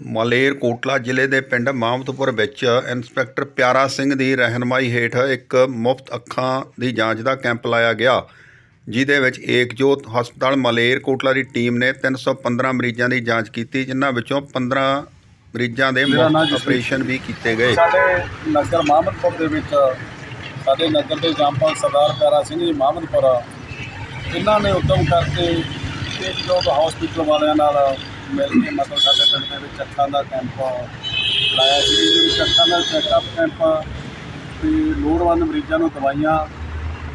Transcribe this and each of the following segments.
ਮਲੇਰ ਕੋਟਲਾ ਜ਼ਿਲ੍ਹੇ ਦੇ ਪਿੰਡ ਮਾਮਦਪੁਰ ਵਿੱਚ ਇੰਸਪੈਕਟਰ ਪਿਆਰਾ ਸਿੰਘ ਦੀ ਰਹਿਨਮਾਈ ਹੇਠ ਇੱਕ ਮੁਫਤ ਅੱਖਾਂ ਦੀ ਜਾਂਚ ਦਾ ਕੈਂਪ ਲਾਇਆ ਗਿਆ ਜਿਹਦੇ ਵਿੱਚ ਏਕਜੋਤ ਹਸਪਤਾਲ ਮਲੇਰ ਕੋਟਲਾ ਦੀ ਟੀਮ ਨੇ 315 ਮਰੀਜ਼ਾਂ ਦੀ ਜਾਂਚ ਕੀਤੀ ਜਿਨ੍ਹਾਂ ਵਿੱਚੋਂ 15 ਮਰੀਜ਼ਾਂ ਦੇ ਮੁਫਤ ਆਪਰੇਸ਼ਨ ਵੀ ਕੀਤੇ ਗਏ। ਸਾਡੇ ਨਗਰ ਮਾਮਦਪੁਰ ਦੇ ਵਿੱਚ ਸਾਡੇ ਨਗਰ ਦੇ ਜੰਪਲ ਸਰਦਾਰ ਪਿਆਰਾ ਸਿੰਘ ਜੀ ਮਾਮਦਪੁਰ ਇਹਨਾਂ ਨੇ ਉਦਮ ਕਰਕੇ ਇੱਕ ਜੋ ਹਸਪੀਟਲ ਵਾਲਿਆਂ ਨਾਲ ਮਿਲ ਕੇ ਮਤਲਬ ਸਾਡੇ ਪਿੰਡ ਦੇ ਵਿੱਚ ਅੱਖਾਂ ਦਾ ਕੈਂਪ ਲਾਇਆ ਸੀ। ਜਿਹਦੇ ਵਿੱਚ ਅੱਖਾਂ ਦਾ ਚੈੱਕਅਪ ਕੈਂਪ ਤੇ ਲੋੜਵੰਦ ਮਰੀਜ਼ਾਂ ਨੂੰ ਦਵਾਈਆਂ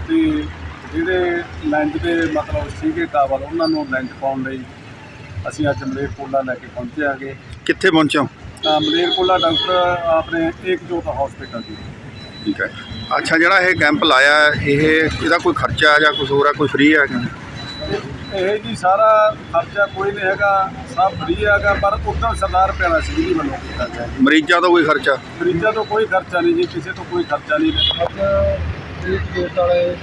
ਤੇ ਜਿਹੜੇ ਲੈਂਜ ਦੇ ਮਤਲਬ ਸੀਗੇ ਟਾਵਲ ਉਹਨਾਂ ਨੂੰ ਲੈਂਜ ਪਾਉਣ ਲਈ ਅਸੀਂ ਅੱਜ ਮਲੇਰਕੋਟਲਾ ਲੈ ਕੇ ਪਹੁੰਚੇ ਆਗੇ ਕਿੱਥੇ ਪਹੁੰਚੋ ਤਾਂ ਮਲੇਰਕੋਟਲਾ ਡਾਕਟਰ ਆਪਣੇ ਏਕਜੋਤ ਹਸਪੀਟਲ ਦੀ ਠੀਕ ਹੈ। ਅੱਛਾ ਜਿਹੜਾ ਇਹ ਕੈਂਪ ਲਾਇਆ ਇਹ ਇਹਦਾ ਕੋਈ ਖਰਚਾ ਜਾਂ ਕੁਝ ਹੋਰ ਹੈ ਕੋਈ ਫ੍ਰੀ ਹੈ ਇਹ ਜੀ ਸਾਰਾ ਖਰਚਾ ਕੋਈ ਨਹੀਂ ਹੈਗਾ। ਸਭ ਫ੍ਰੀ ਹੈਗਾ ਪਰ ਉੱਦਾਂ ਸਰਦਾਰ ਪਿਆਰਾ ਸਿੰਘ ਜੀ ਵੱਲੋਂ ਕੀਤਾ ਗਿਆ ਜੀ। ਮਰੀਜ਼ਾਂ ਦਾ ਕੋਈ ਖਰਚਾ? ਮਰੀਜ਼ਾਂ ਤੋਂ ਕੋਈ ਖਰਚਾ ਨਹੀਂ ਜੀ ਕਿਸੇ ਤੋਂ ਕੋਈ ਖਰਚਾ ਨਹੀਂ ਅੱਜ ਵਾਲੇ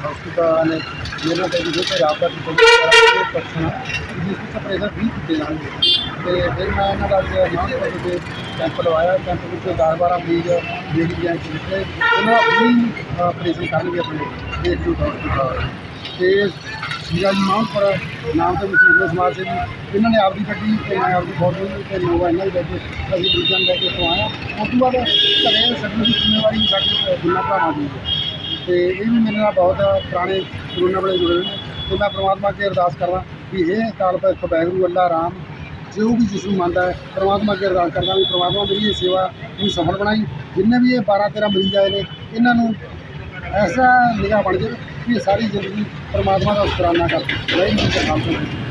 ਹਸਪਤਾਲ ਨੇ ਜਿਹਨਾਂ ਤੇ ਤੇ ਦੀ ਕੋਈ ਪਰਸਨ ਜਿਸ ਦੀ ਆਪਰੇਸ਼ਨ ਵੀ ਕੀਤੇ ਜਾਣਗੇ ਤੇ ਫਿਰ ਮੈਂ ਇਹਨਾਂ ਦਾ ਤੇ ਕੈਂਪ ਲਵਾਇਆ ਕੈਂਪ ਵਿੱਚ 10 12 ਮਰੀਜ਼ ਮੇਰੀ ਜਾਂ ਕਿਤੇ ਉਹਨਾਂ ਵੀ ਆਪਰੇਸ਼ਨ ਕਰਨਗੇ ਆਪਣੇ ਦੇਖ ਲਓ ਹਸਪਤਾਲ। ਤੇ ਸੀਰਾ ਜੀ ਮਾਨਪੁਰ ਨਾਮ ਤੇ ਮਸ਼ਹੂਰ ਸਮਾਜ ਸੇਵੀ। ਇਹਨਾਂ ਨੇ ਆਪਦੀ ਗੱਡੀ ਤੇ ਮੈਂ ਆਪਦੀ ਫੋਟੋ ਤੇ ਨੋਵਾ ਇਹਨਾਂ ਦੇ ਵਿੱਚ ਅਸੀਂ ਮਰੀਜ਼ਾਂ ਨੂੰ ਲੈ ਕੇ ਇੱਥੋਂ ਆਏ ਉਸ ਤੋਂ ਬਾਅਦ ਘਰੇ ਛੱਡਣ ਦੀ ਜ਼ਿੰਮੇਵਾਰੀ ਸਾਡੀ ਦੁਨਾ ਭਰਾਵਾਂ ਦੀ ਹੈ। ਤੇ ਇਹ ਵੀ ਮੇਰੇ ਨਾਲ ਬਹੁਤ ਪੁਰਾਣੇ ਕਰੋਨਾ ਵੇਲੇ ਜੁੜੇ ਹੋਏ ਨੇ। ਤੇ ਮੈਂ ਪ੍ਰਮਾਤਮਾ ਅੱਗੇ ਅਰਦਾਸ ਕਰਦਾ ਵੀ ਇਹ ਕਾਲ ਪਰ ਵਾਹਿਗੁਰੂ, ਅੱਲਾ, ਰਾਮ, ਜੋ ਵੀ ਜਿਸ ਨੂੰ ਮੰਨਦਾ ਹੈ, ਪ੍ਰਮਾਤਮਾ ਅੱਗੇ ਅਰਦਾਸ ਕਰਦਾ ਵੀ ਪ੍ਰਮਾਤਮਾ ਮੇਰੀ ਇਹ ਸੇਵਾ ਨੂੰ ਸਫਲ ਬਣਾਈ। ਜਿੰਨੇ ਵੀ ਇਹ 12 13 ਮਰੀਜ਼ ਆਏ ਨੇ, ਇਹਨਾਂ ਨੂੰ ਐਸਾ ਨਿਗਾਹ ਬਣ ਜਾਵੇ ਕਿ ਸਾਰੀ ਜ਼ਿੰਦਗੀ ਪ੍ਰਮਾਤਮਾ ਦਾ ਸ਼ੁਕਰਾਨਾ ਕਰ ਵਾਹਿਗੁਰੂ ਜੀ ਕਾ ਖਾਲਸਾ